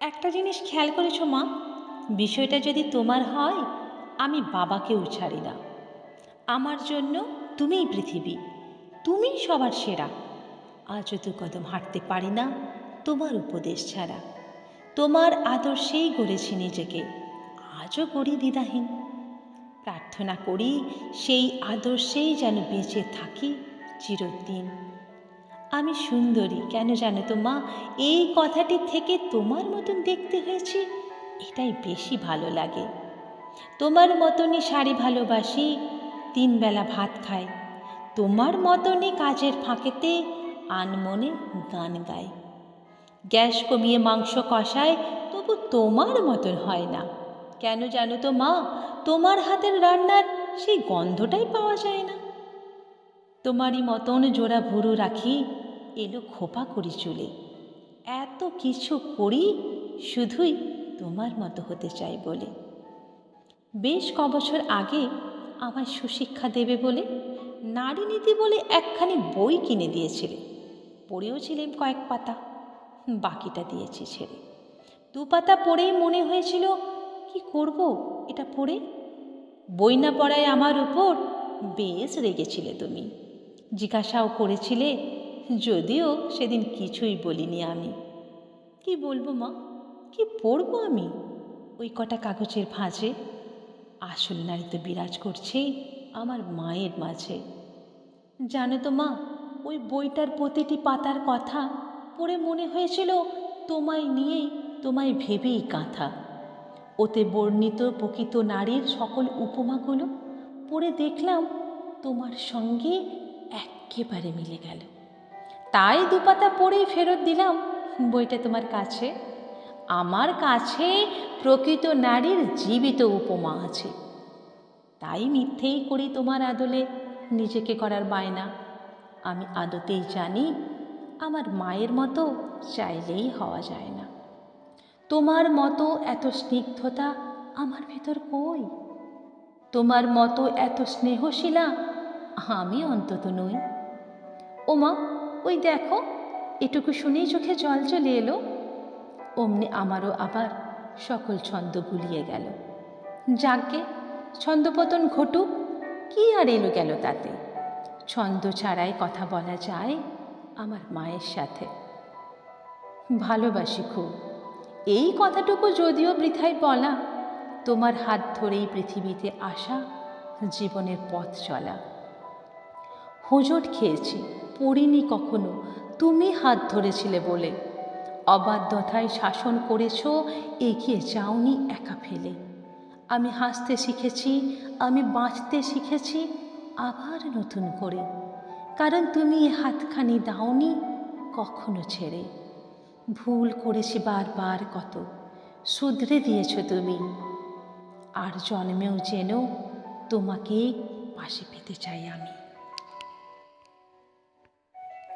একটা জিনিস খেয়াল করেছ, মা? বিষয়টা যদি তোমার হয়, আমি বাবাকেও ছাড়ি না। আমার জন্য তুমিই পৃথিবী তুমি সবার সেরা। আজও দু কদম হাঁটতে পারি না, তোমার উপদেশ ছাড়া। তোমার আদর্শেই গড়েছি নিজেকে, আজও করি দ্বিধাহীন। প্রার্থনা করি, সেই আদর্শেই যেন বেঁচে থাকি চিরদিন। আমি সুন্দরী, কেন জানো তো মা? এই কথাটি থেকে তোমার মতন দেখতে হয়েছে, এটাই বেশি ভালো লাগে। তোমার মতনই শাড়ি ভালোবাসি, তিনবেলা ভাত খাই। তোমার মতনই কাজের ফাঁকেতে আনমনে গান গাই। গ্যাস কমিয়ে মাংস কষায়, তবু তোমার মতন হয় না। কেন জানো তো মা? তোমার হাতের রান্নার সেই গন্ধটাই পাওয়া যায় না। তোমারই মতন জোড়া ভুরু রাখি, এলো খোপা করি চুলে। এত কিছু করি, শুধুই তোমার মতো হতে চাই বলে। বেশ ক বছর আগে আমায় সুশিক্ষা দেবে বলে, নারী নীতি বলে একখানি বই কিনে দিয়েছিলে। পড়েও ছিলেন কয়েক পাতা, বাকিটা দিয়েছি ছেড়ে। দু পাতা পড়েই মনে হয়েছিল, কি করব এটা পড়ে? বই না পড়ায় আমার উপর বেশ রেগেছিলে তুমি। জিজ্ঞাসাও করেছিলে, যদিও সেদিন কিছুই বলিনি আমি। কি বলব মা? কি পড়ব আমি? ওই কটা কাগজের ভাঁজে। আসল নারী তো বিরাজ করছে আমার মায়ের মাঝে। জানো তো মা, ওই বইটার প্রতিটি পাতার কথা পড়ে মনে হয়েছিল তোমায় নিয়েই তোমায় ভেবেই কাঁথা। ওতে বর্ণিত প্রকৃত নারীর সকল উপমাগুলো পড়ে দেখলাম তোমার সঙ্গে একেবারে মিলে গেল। তাই দুপাতা পড়েই ফেরত দিলাম বইটা তোমার কাছে। আমার কাছে প্রকৃত নারীর জীবিত উপমা আছে। তাই মিথ্যেই করি তোমার আদলে নিজেকে করার বায়না। আমি আদতেই জানি আমার মায়ের মতো চাইলেই হওয়া যায় না। তোমার মতো এত স্নিগ্ধতা আমার ভেতর কই? তোমার মতো এত স্নেহশীলা আমি অন্তত নই। ওমা, ওই দেখো, এটুকু শুনেই চোখে জল চলে এলো। অমনি আমারও আবার সকল ছন্দ গুলিয়ে গেল। যাকে ছন্দপতন ঘটুক, কি আর এলো গেল তাতে? ছন্দ ছাড়াই কথা বলা যায় আমার মায়ের সাথে। ভালোবাসি খুব। এই কথাটুকু যদিও বৃথায় বলা, তোমার হাত ধরেই পৃথিবীতে আসা জীবনের পথ চলা। হোঁজট খেয়েছি, পড়িনি কখনো, তুমি হাত ধরেছিলে বলে। অবাধ্যতায় শাসন করেছ, এগিয়ে যাওনি একা ফেলে। আমি হাসতে শিখেছি, আমি বাঁচতে শিখেছি, আবার নতুন করে। কারণ তুমি এ হাতখানি দাওনি কখনো ছেড়ে। ভুল করেছি বারবার কত, শুধরে দিয়েছ তুমি। আর জন্মেও যেন তোমাকে পাশে পেতে চাই আমি।